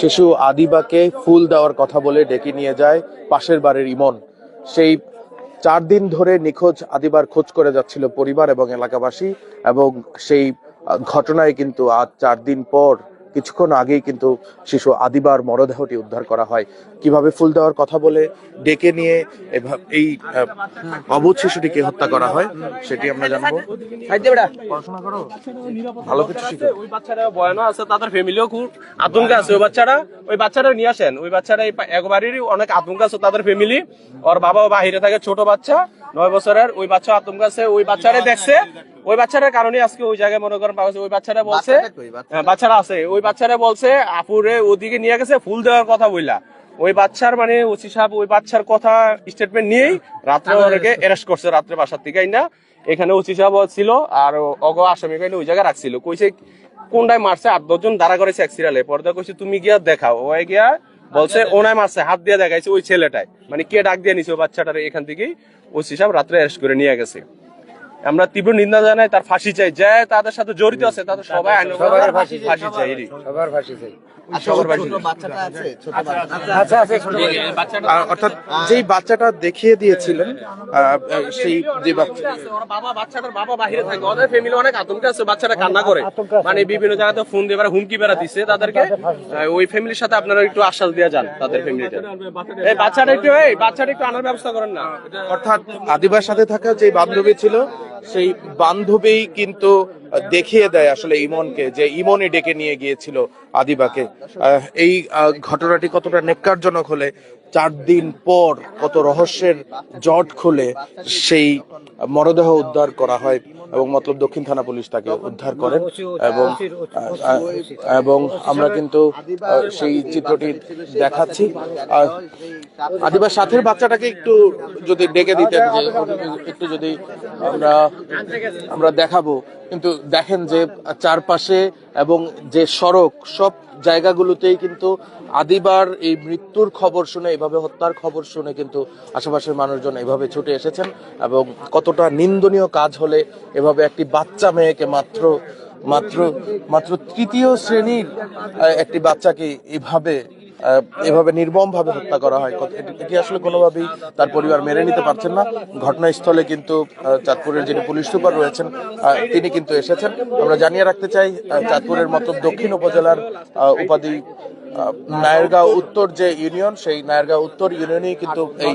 শিশু আদিবাকে ফুল দেওয়ার কথা বলে ডেকে নিয়ে যায় পাশের বাড়ির ইমন। সেই চার দিন ধরে নিখোঁজ আদিবার খোঁজ করে যাচ্ছিল পরিবার এবং এলাকাবাসী এবং সেই ঘটনায় কিন্তু আজ চার দিন পর কিছুক্ষণ আগেই কিন্তু শিশু আদিবার মরদেহটি উদ্ধার করা হয়। কীভাবে ফুল দেওয়ার কথা বলে ডেকে নিয়ে এই অবুধ শিশুটিকে হত্যা করা হয়, সেটি আমরা জানব। পড়াশোনা ভালো কিছু শিখো। ওই বাচ্চারা বয়ানো আছে, তাদের ফ্যামিলিও খুব আতঙ্কে আছে। ওই বাচ্চারা ওই বাচ্চারা নিয়ে আসেন। ওই বাচ্চারা একবারেরই অনেক আতঙ্ক আছে তাদের ফ্যামিলি ওর বাবাও বাহিরে থাকে, ছোট বাচ্চা। নয় বছরের ওই বাচ্চা আতঙ্ক আছে ওই বাচ্চারা দেখছে। ওই বাচ্চাটার কারণে আজকে ওই জায়গায় মনে করেন পাওয়া ওই বাচ্চারা বলছে হ্যাঁ, বাচ্চারা আছে। ওই বাচ্চারা বলছে আপুরে ওদিকে নিয়ে গেছে ফুল দেওয়ার কথা বইলা। ওই বাচ্চার মানে ওসি সাহেব ওই বাচ্চার কথা স্টেটমেন্ট নিয়েই রাত্রে ওদেরকে অ্যারেস্ট করছে রাত্রে বাসার থেকে না এখানে ওসি সাহেব ছিল আর অগ আসামি ওই জায়গায় রাখছিল। কইছে কোনটায় মারছে? আট দশজন দাঁড়া করেছে এক সিরিয়ালে পর্দা কইছে তুমি গিয়া দেখাও। ও গিয়া বলছে, ওনায় মারছে, হাত দিয়ে দেখাইছে ওই ছেলেটায়। মানে কে ডাক দিয়ে নিছে, ওই বাচ্চাটার এখান থেকে ওসি সাহেব রাত্রে অ্যারেস্ট করে নিয়ে গেছে। আমরা তীব্র নিন্দা জানাই তার ফাঁসি চাই। যে তাদের সাথে জড়িত আছে তাদের সবাই সবার ফাঁসি চাই। সবার ফাঁসি চাই। আচ্ছা আছে ছোট আহ, অর্থাৎ যেই বাচ্চাটা দেখিয়ে দিয়েছিলেন আহ, আহ, সেই যে বাবা বাচ্চাটার বাবা বাহিরে থাকে। ওদের ফ্যামিলি অনেক আতঙ্কে আছে বাচ্চাটা কান্না করে। মানে বিভিন্ন জায়গাতে ফোন দিয়ে হুমকি বেড়া দিচ্ছে তাদেরকে ওই ফ্যামিলির সাথে আপনারা একটু আশ্বাস দিয়ে যান তাদের ফ্যামিলিটা এই বাচ্চাটা একটু এই বাচ্চাটা একটু আনার ব্যবস্থা করেন না। অর্থাৎ আদিবার সাথে থাকা যে বান্ধবী ছিল সেই বান্ধবী কিন্তু দেখিয়ে দেয় আসলে ইমনকে যে ইমনই ডেকে নিয়ে গিয়েছিল আদিবাকে। এই ঘটনাটি কতটা নেককারজনক হলে চার দিন পর কত রহস্যের জট খুলে সেই মরদেহ উদ্ধার করা হয় এবং মতলব দক্ষিণ থানা পুলিশ তাকে উদ্ধার করেন এবং এবং আমরা কিন্তু সেই চিত্রটি দেখাচ্ছি। আহ, আদিবার সাথের বাচ্চাটাকে একটু যদি ডেকে দিতেন যে একটু যদি আমরা আমরা দেখাবো। কিন্তু দেখেন যে চারপাশে এবং যে সড়ক সব জায়গাগুলোতেই কিন্তু আদিবার এই মৃত্যুর খবর শুনে, এভাবে হত্যার খবর শুনে কিন্তু আশেপাশের মানুষজন এভাবে ছুটে এসেছেন এবং কতটা নিন্দনীয় কাজ হলে এভাবে একটি বাচ্চা মেয়েকে মাত্র মাত্র মাত্র তৃতীয় শ্রেণির একটি বাচ্চাকে এভাবে এভাবে নির্মমভাবে হত্যা করা হয়। এটি- আসলে কোনোভাবেই তার পরিবার মেনে নিতে পারছেন না। ঘটনাস্থলে কিন্তু চাঁদপুরের যিনি পুলিশ সুপার রয়েছেন তিনি কিন্তু এসেছেন। আমরা জানিয়ে রাখতে চাই চাঁদপুরের মতো দক্ষিণ উপজেলার উপাধি নায়ারগাঁও উত্তর যে ইউনিয়ন, সেই নায়েরগাঁও উত্তর ইউনিয়নেই কিন্তু এই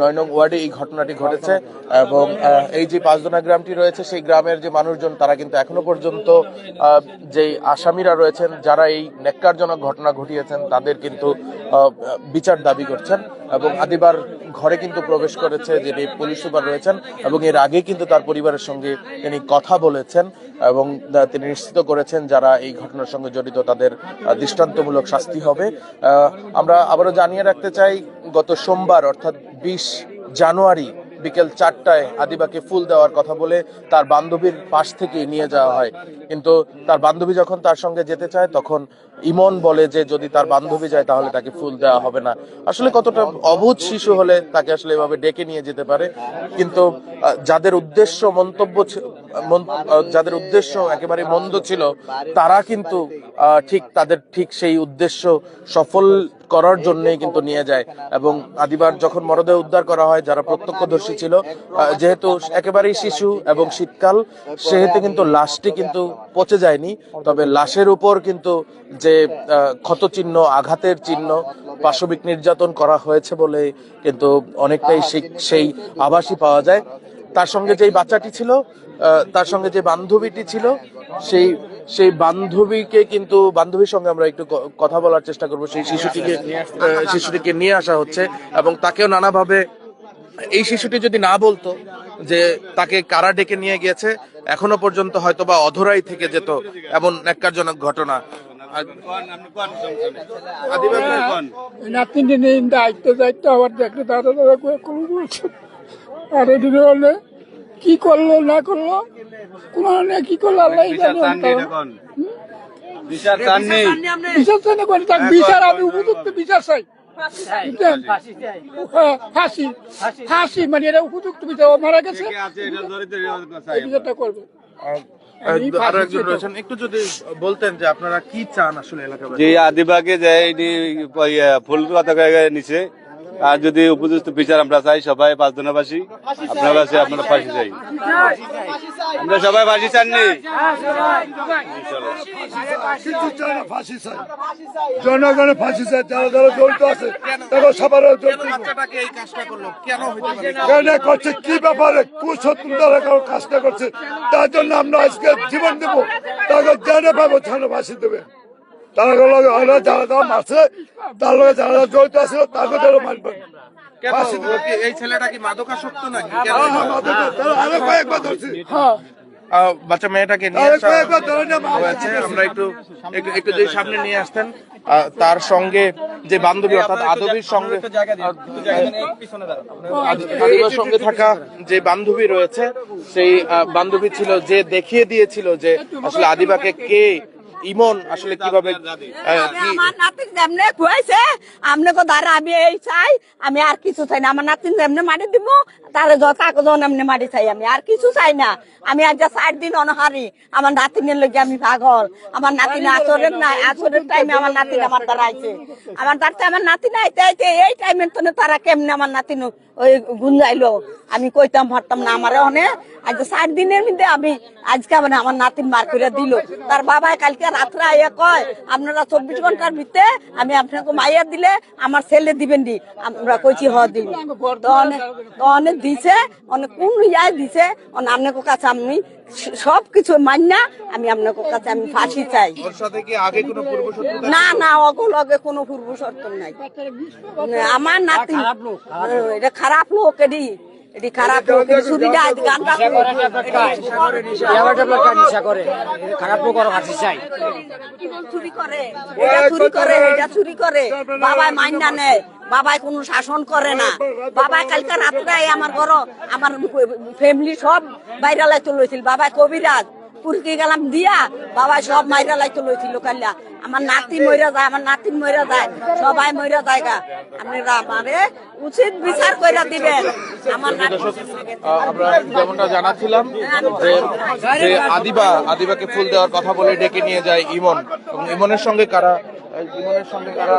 নয় নং ওয়ার্ডে এই ঘটনাটি ঘটেছে এবং এই যে পাঁচদোনা গ্রামটি রয়েছে, সেই গ্রামের যে মানুষজন, তারা কিন্তু এখনও পর্যন্ত যে আসামিরা রয়েছেন, যারা এই নেককারজনক ঘটনা ঘটিয়েছেন, তাদের কিন্তু বিচার দাবি করছেন। এবং আদিবার ঘরে কিন্তু প্রবেশ করেছে যিনি পুলিশ সুপার রয়েছেন এবং এর আগে কিন্তু তার পরিবারের সঙ্গে তিনি কথা বলেছেন এবং তিনি নিশ্চিত করেছেন যারা এই ঘটনার সঙ্গে জড়িত তাদের দৃষ্টান্তমূলক শাস্তি হবে। আমরা আবারও জানিয়ে রাখতে চাই, গত সোমবার অর্থাৎ বিশ জানুয়ারি বিকেল চারটায় আদিবাকে ফুল দেওয়ার কথা বলে তার বান্ধবীর পাশ থেকে নিয়ে যাওয়া হয়। কিন্তু তার বান্ধবী যখন তার সঙ্গে যেতে চায়, তখন ইমন বলে যে যদি তার বান্ধবী যায় তাহলে তাকে ফুল দেওয়া হবে না। আসলে কতটা অবুধ শিশু হলে তাকে আসলে এভাবে ডেকে নিয়ে যেতে পারে। কিন্তু যাদের উদ্দেশ্য মন্তব্য যাদের উদ্দেশ্য একেবারে মন্দ ছিল, তারা কিন্তু ঠিক তাদের ঠিক সেই উদ্দেশ্য সফল করার জন্যই কিন্তু নিয়ে যায়। এবং আদিবার যখন মরদেহ উদ্ধার করা হয়, যারা প্রত্যক্ষদর্শী ছিল যেহেতু একেবারেই শিশু এবং শীতকাল, সেহেতু কিন্তু লাশটি কিন্তু পচে যায়নি তবে লাশের উপর কিন্তু যে আহ, ক্ষতচিহ্ন আঘাতের চিহ্ন পাশবিক নির্যাতন করা হয়েছে বলে কিন্তু অনেকটাই সেই আভাসই পাওয়া যায়। তার সঙ্গে যেই বাচ্চাটি ছিল তার সঙ্গে যে বান্ধবীটি ছিল সেই সেই বান্ধবীকে কিন্তু বান্ধবীর সঙ্গে আমরা একটু কথা বলার চেষ্টা করব। সেই শিশুটিকে শিশুটিকে নিয়ে আসা হচ্ছে এবং তাকেও নানাভাবে এই শিশুটি যদি না বলতো যে তাকে কারা ডেকে নিয়ে গিয়েছে এখনও পর্যন্ত হয়তো বা অধরাই থেকে যেত এমন ন্যাক্কারজনক ঘটনা। আদিবাসী দায়িত্ব দায়িত্ব আবার দেখলে দাদা দাদা আর এদিকে হলে কি করল না করল? কোন কি করল আল্লাহ বিচার চান নেই বিচার চাই না তার বিচার আমি উপযুক্ত বিচার চাই? হ্যাঁ, ফাঁসি ফাঁসি মানে এটা উপযুক্ত বিচার মারা গেছে। করবে। আমি আহ, আরও ফাঁসি একজন চেতাম। রয়েছেন একটু যদি বলতেন যে আপনারা কি চান আসলে এলাকা যে আদিবাগে যায় এটি ফুল কথা নিচে যদি উপযুক্ত বিচার আমরা চাই সবাই পাঁচ জনবাসী আপনার কাছে আপনারা ফাঁসি চাই। আমরা সবাই ফাঁসি চাননি। জনগণের ফাঁসি চাই যারা যারা জড়িত আছে তারা সবার কেন করছে? কি ব্যাপারে? কুশত্রু তারা কারও কাজটা করছে? তার জন্য আমরা আজকে জীবন দেবো। তাকে জেনে পাবো ছাড়া ফাঁসি দেবে। তারা লগে ওরা যারা যারা মারছে তার লগে যারা যারা জড়িত আছে তাকে তারা মারবেন কেন ফাঁসি ও কি- এই ছেলেটা কি মাদকাসক্ত নাকি? আরও কয়েকবার ধরছে। হ্যাঁ আহ, বাচ্চা মেয়েটাকে নিয়ে কয়েকবার হয়েছে। আমরা একটু একটু যদি সামনে নিয়ে আসতেন আহ, তার সঙ্গে যে বান্ধবী অর্থাৎ আদবির সঙ্গে আদিবার সঙ্গে থাকা যে বান্ধবী রয়েছে সেই আহ, বান্ধবী ছিল যে দেখিয়ে দিয়েছিল যে আসলে আদিবাকে কে ইমন আসলে কীভাবে আমার নাতিন যেমনে খুয়াইছে আমনে কো দ্বারা আমি এই চাই আমি আর কিছু চাই না। আমার নাতিন যেমনে মারি দিব তারে যত এমনি মারি চাই আমি। আর কিছু চাই না। আমি আজ যা ষাট দিন অনহারি আমার নাতিনের লগে আমি পাগল। আমার নাতিন আচরের নাই আচরের টাইমে আমার নাতিন আমার দ্বারা আইছে। আমার দ্বারা আমার নাতিন আইতে আইতে এই টাইমে তো তারা কেমনে আমার নাতিন ওই গুঞ্জাইলো আমি কইতাম ভাবতাম না আমার অনে। আজ ষাট দিনের মধ্যে আমি আজকে মানে আমার নাতিন মার করে দিল। তার বাবা কালকে রাত্রে আইয়া কয় আপনারা চব্বিশ ঘণ্টার ভিতরে আমি আপনাকে মাইয়া দিলে আমার ছেলে দিবেন দি। আমরা কইছি হ দিব তো অনেক দিছে অনেক কোন ইয়াই দিছে অনেক আপনাকে কাছে আমি সব কিছু মান্না আমি আপনাকে কাছে আমি ফাঁসি চাই। ওর সাথে কি আগে কোনো পূর্ব শত্রুতা না না অগল অগে কোনো পূর্ব শর্ত নাই আমার নাতি এটা খারাপ লোক এডি। এটি খারাপ লোক নেশা করে খারাপ লোক আর চাই চুরি করে? এটা চুরি করে এটা চুরি করে। বাবাই মাইনা নেয়। বাবাই কোনো শাসন করে না। বাবাই কালকে রাত্রে আমার ঘর আমার ফ্যামিলি সব বাইরে লাইতে লইছিল। বাবাই কবিরাজ। পুরকি গেলাম দিয়া বাবা সব মাইরা লাইতে লইছিল কাল্লা আমার নাতি মইরা যায় আমার নাতিন মইরা যায় সবাই মইরা যায় গা আপনারা আমারে উচিত বিচার কইরা দিবেন। আমার আমরা যেমনটা জানাচ্ছিলাম যে যে আদিবা আদিবাকে ফুল দেওয়ার কথা বলে ডেকে নিয়ে যায় ইমন। এবং ইমনের সঙ্গে কারা ইমনের সঙ্গে কারা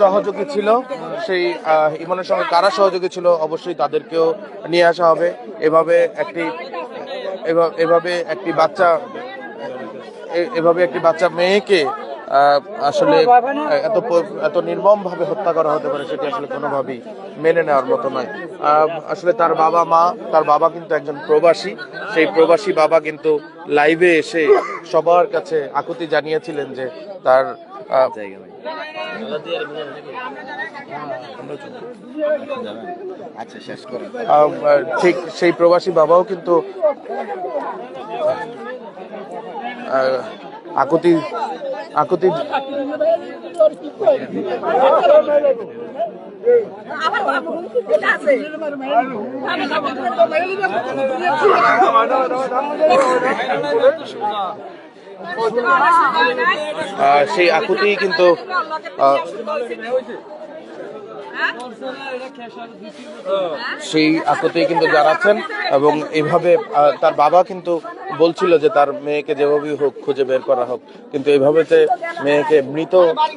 সহযোগী ছিল? সেই ইমনের সঙ্গে কারা সহযোগী ছিল? অবশ্যই তাদেরকেও নিয়ে আসা হবে। এভাবে একটি এভাবে একটি বাচ্চা এভাবে একটি বাচ্চা মেয়েকে আসলে এত এত নির্মম ভাবে হত্যা করা হতে পারে সেটি আসলে কোনোভাবেই মেনে নেওয়ার মতো নয়। আসলে তার বাবা মা তার বাবা কিন্তু একজন প্রবাসী। সেই প্রবাসী বাবা কিন্তু লাইভে এসে সবার কাছে আকুতি জানিয়েছিলেন যে তার আচ্ছা ঠিক সেই প্রবাসী বাবাও কিন্তু আকুতি আকুতি। সেই আকুতি কিন্তু সেই আকুতি কিন্তু জানাচ্ছেন এবং এভাবে তার বাবা কিন্তু বলছিল যে তার মেয়েকে যেভাবেই হোক খুঁজে বের করা হোক, কিন্তু এভাবে যে মেয়েকে মৃত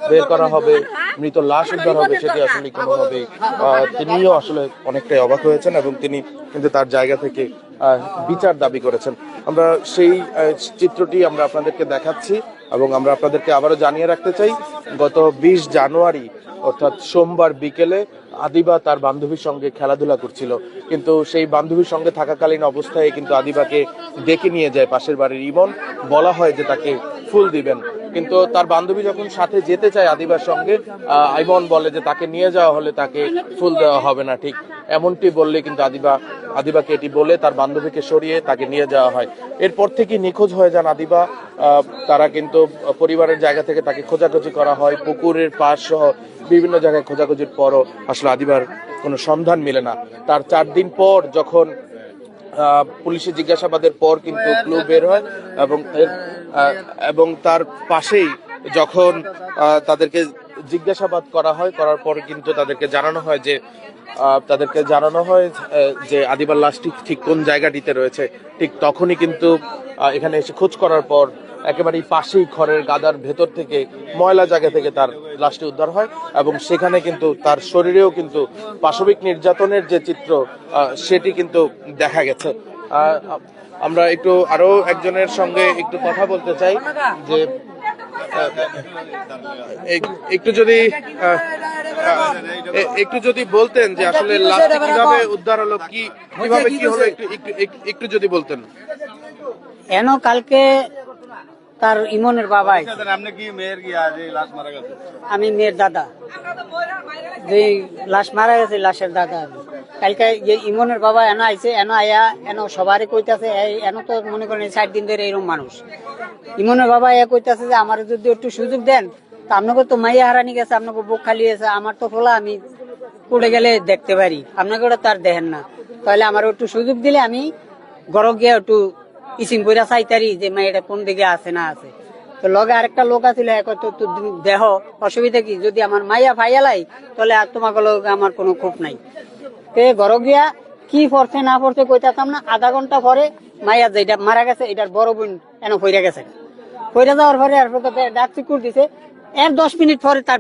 বের করা হবে, মৃত লাশ উদ্ধার হবে সেটি আসলে কোনোভাবেই তিনিও আসলে অনেকটাই অবাক হয়েছেন এবং তিনি কিন্তু তার জায়গা থেকে বিচার দাবি করেছেন। আমরা সেই চিত্রটি আমরা আপনাদেরকে দেখাচ্ছি। এবং আমরা আপনাদেরকে আবারও জানিয়ে রাখতে চাই, গত বিশ জানুয়ারি, অর্থাৎ সোমবার বিকেলে, আদিবা তার বান্ধবীর সঙ্গে খেলাধুলা করছিল। কিন্তু সেই বান্ধবীর সঙ্গে থাকাকালীন অবস্থায় কিন্তু আদিবাকে ডেকে নিয়ে যায় পাশের বাড়ির ইমন। বলা হয় যে তাকে ফুল দিবেন। কিন্তু তার বান্ধবী যখন সাথে যেতে চায় আদিবার সঙ্গে আহ, ইমন বলে যে তাকে নিয়ে যাওয়া হলে তাকে ফুল দেওয়া হবে না ঠিক এমনটি বললে কিন্তু আদিবা আদিবাকে এটি বলে তার বান্ধবীকে সরিয়ে তাকে নিয়ে যাওয়া হয়। এরপর থেকে নিখোঁজ হয়ে যান আদিবা তারা কিন্তু পরিবারের জায়গা থেকে তাকে খোঁজাখুঁজি করা হয় পুকুরের পাশ সহ বিভিন্ন জায়গায় খোঁজাখুঁজির পরও আসলে আদিবার কোনো সন্ধান মেলে না। তার চার দিন পর যখন আহ, পুলিশের জিজ্ঞাসাবাদের পর কিন্তু ক্লু বের হয় এবং এবং তার পাশেই যখন তাদেরকে জিজ্ঞাসাবাদ করা হয় করার পর কিন্তু তাদেরকে জানানো হয় যে তাদেরকে জানানো হয় যে আদিবার লাশটি ঠিক কোন জায়গাটিতে রয়েছে ঠিক তখনই কিন্তু এখানে এসে খোঁজ করার পর একেবারেই পাশেই খড়ের গাদার ভেতর থেকে, ময়লা জায়গা থেকে তার লাশটি উদ্ধার হয় এবং সেখানে কিন্তু তার শরীরেও কিন্তু পাশবিক নির্যাতনের যে চিত্র সেটি কিন্তু দেখা গেছে। আমরা একটু আরও একজনের সঙ্গে একটু কথা বলতে চাই যে একটু যদি একটু যদি বলতেন যে আসলে কীভাবে উদ্ধার হলো, কি, কীভাবে কি হলো, একটু- একটু যদি বলতেন। এন কালকে তার ইমনের বাবা গেছে? আমি মেয়ের দাদা। যে লাশ মারা গেছে লাশের দাদা আমি। কালকে ইমনের বাবা এন আইছে এন আয়া এন সবারই কইতাছে এন তো মনে করেন ষাট দিন ধরে এরকম মানুষ। ইমনের বাবা এ কইতাছে যে আমার যদি একটু সুযোগ দেন তা আপনাকে তো মাইয়া হারানি গেছে আপনাকে বুক খালি গেছে আমার তো খোলা আমি পড়ে গেলে দেখতে পারি। আপনাকে ওটা তার দেখেন না। তাহলে আমার একটু সুযোগ দিলে আমি গরম গিয়ে একটু ইসিং কইরা চাইতারি যে মেয়েটা কোন দিকে আছে, না আছে? তো লগে আরেকটা লোক আছিল দেহ, অসুবিধা কি? যদি আমার মাইয়া ফাইয়ালাই তাহলে আর তোমাকে লোক আমার কোনো খুব নাই। তে ঘর গিয়া কি পড়ছে, না পড়ছে কইতাম না, আধা ঘণ্টা পরে মাইয়া যেটা মারা গেছে, এটার বড় বোন এন ফইরা গেছে। ফইরা যাওয়ার পরে আর ডাক চিকুর দিছে এর দশ মিনিট পরে তার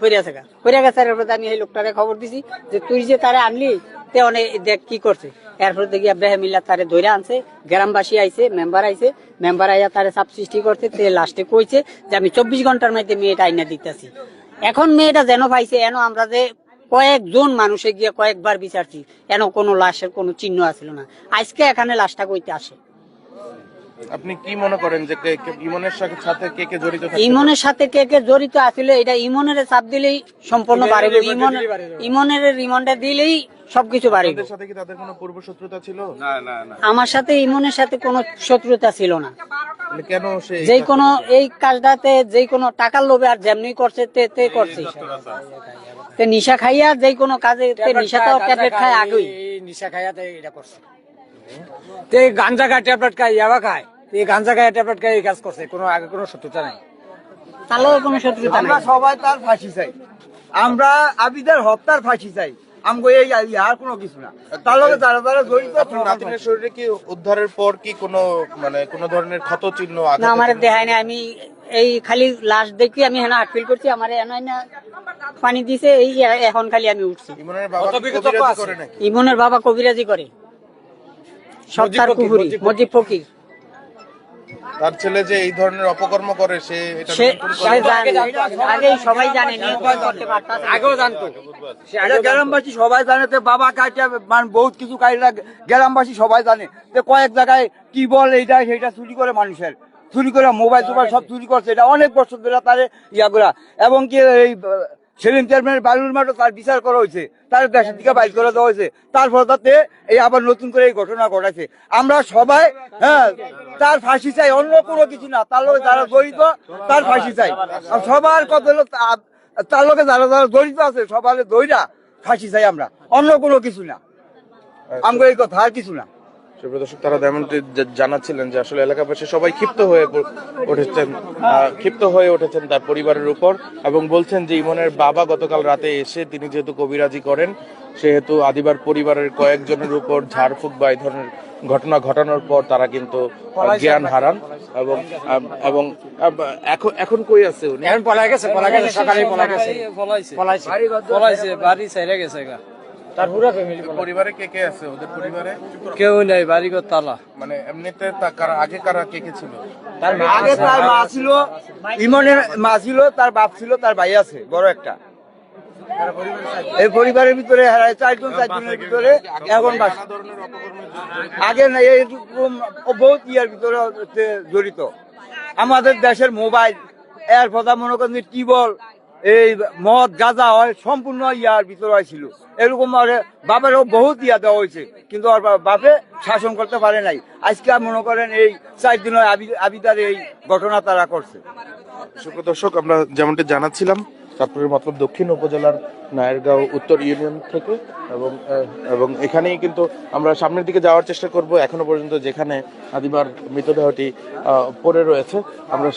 ফিরে আছে গা। গেছে এরপরে আমি এই লোকটারে খবর দিছি যে তুই যে তারে আনলি, তে অনেক দেখ কি করছে। এরপরে দেখি আব্রাহিম তারে ধরে আনছে, গ্রামবাসী আইছে, মেম্বার আইছে, মেম্বার আইয়া তারে সাব সৃষ্টি করছে, তে লাস্টে কইছে যে আমি চব্বিশ ঘণ্টার মধ্যে মেয়েটা আইনা দিতেছি। এখন মেয়েটা যেন পাইছে, এন আমরা যে কয়েকজন মানুষে গিয়ে কয়েকবার বিচারছি, এন কোনো লাশের কোনো চিহ্ন আছিল না। আজকে এখানে লাশটা কইতে আসে। আপনি কি মনে করেন যে ইমনের সাথে কে কে জড়িত ইমনের সাথে কে কে জড়িত আছিল এটা ইমনের চাপ দিলেই সম্পূর্ণ বাড়িব ইমন ইমনের রিমান্ডে দিলেই সবকিছু বাড়িব সাথে কি তাদের কোনো পূর্ব শত্রুতা ছিল? না না না। আমার সাথে ইমনের সাথে কোনো শত্রুতা ছিল না। কেন সে যে কোনো এই কাজটাতে যে কোনো টাকার লোভে আর যেমনি করছে তে তে করছে। তে নিশা খাইয়া যে কোনো কাজে তে নিশাটাও ট্যাবলেট খায় আগেই। নিশা খাইয়া এটা করছে। তে গাঞ্জা খায় ট্যাবলেট খায় ইয়াবা খায়। তে গাঞ্জা খায় ট্যাবলেট খায় এই কাজ করছে কোনো আগে কোনো শত্রুতা নাই। তাহলেও কোনো শত্রুতা আমরা নাই। সবাই তার ফাঁসি চাই। আমরা আবিদের হত্যার ফাঁসি চাই। আমগো এই আর কোনো কিছু না। তার লগে যারা যারা জড়িত আপনার নাতিনের শরীরে কি উদ্ধারের পর কি কোনো মানে কোনো ধরনের ক্ষত চিহ্ন না আমার দেখায় না আমি এই খালি লাশ দেখি আমি হেনা ফিল করছি আমার এনে না পানি দিছে এই এখন খালি আমি উঠছি। ইমনের বাবা কবিরাজি করে নাকি? ইমনের বাবা কবিরাজি করে। সব কুহুরি মজিব ফকির। তার ছেলে যে এই ধরনের অপকর্ম করে সে এটা আগেই সবাই জানে। আগেও জানতো। গ্রামবাসী সবাই জানে বাবা কাইটা মানে বহুত কিছু কাইরা গ্রামবাসী সবাই জানে। যে কয়েক জায়গায় কি বল এইটা সেইটা চুরি করে মানুষের। চুরি করে মোবাইল টোবাইল সব চুরি করছে। এটা অনেক বছর ধরে তারে ইয়া করা। এবং কি এই সেলিম চেয়ারম্যানের বালুর মাঠও তার বিচার করা হয়েছে, তার দেশের দিকে বাইর করে দেওয়া হয়েছে। তারপর তাতে এই আবার নতুন করে এই ঘটনা ঘটাছে আমরা সবাই হ্যাঁ তার ফাঁসি চাই, অন্য কোনো কিছু না। তার লোক যারা জড়িত, তার ফাঁসি চাই। আর সবার কথা হলো তার লোকে যারা যারা জড়িত আছে, সবার দইরা ফাঁসি চাই আমরা। অন্য কোনো কিছু না। আমরা এই কথা আর কিছু না। তারা তেমনটি জানাচ্ছিলেন যে আসলে এলাকাবাসী সবাই ক্ষিপ্ত হয়ে উঠেছেন ক্ষিপ্ত হয়ে উঠেছেন তার পরিবারের উপর এবং বলছেন যে ইমনের বাবা গতকাল রাতে এসে তিনি যেহেতু কবিরাজি করেন সেহেতু আদিবার পরিবারের কয়েকজনের উপর ঝাড়ফুঁক বা এই ধরনের ঘটনা ঘটানোর পর তারা কিন্তু জ্ঞান হারান এবং এবং এখন এখন কই আছে উনি? এখন পলাই গেছে পলাই গেছে সকালে পলাই গেছে। পলাইছে। পলাইছে। বাড়ি ছেড়ে গেছে গা। তার পুরো ফ্যামিলি পরিবারে কে কে আছে ওদের পরিবারে? কেউ নাই বাড়ি ঘর তালা। মানে এমনিতে কারা আগে কারা কে কে ছিল? আগে তার মা ছিল ইমনের মা ছিল তার বাপ ছিল তার ভাই আছে বড় একটা। এই পরিবারের ভিতরে হারায় চারজন চারজনের ভিতরে এখন বাস। আগে না এরকম বহুত ইয়ার ভিতরে জড়িত। আমাদের দেশের মোবাইল এর কথা মনে করেন টিবল এই মদ, গাঁজা হয়, সম্পূর্ণ ইয়ার ভিতরে ছিল এরকম আরে বাপেরও বহুত ইয়া দেওয়া হয়েছে, কিন্তু বা- বাপে শাসন করতে পারে নাই। আজকে মনে করেন এই চার দিন আবি- আবিদার এই ঘটনা তারা করছে। সুপ্রদর্শক আমরা যেমনটি জানাচ্ছিলাম, চাঁদপুরের মতলব দক্ষিণ উপজেলার নায়েরগাঁও উত্তর ইউনিয়ন থেকে এবং এবং এখানেই কিন্তু আমরা সামনের দিকে যাওয়ার চেষ্টা করব। এখনও পর্যন্ত যেখানে আদিবার মৃতদেহটি পড়ে রয়েছে, আমরা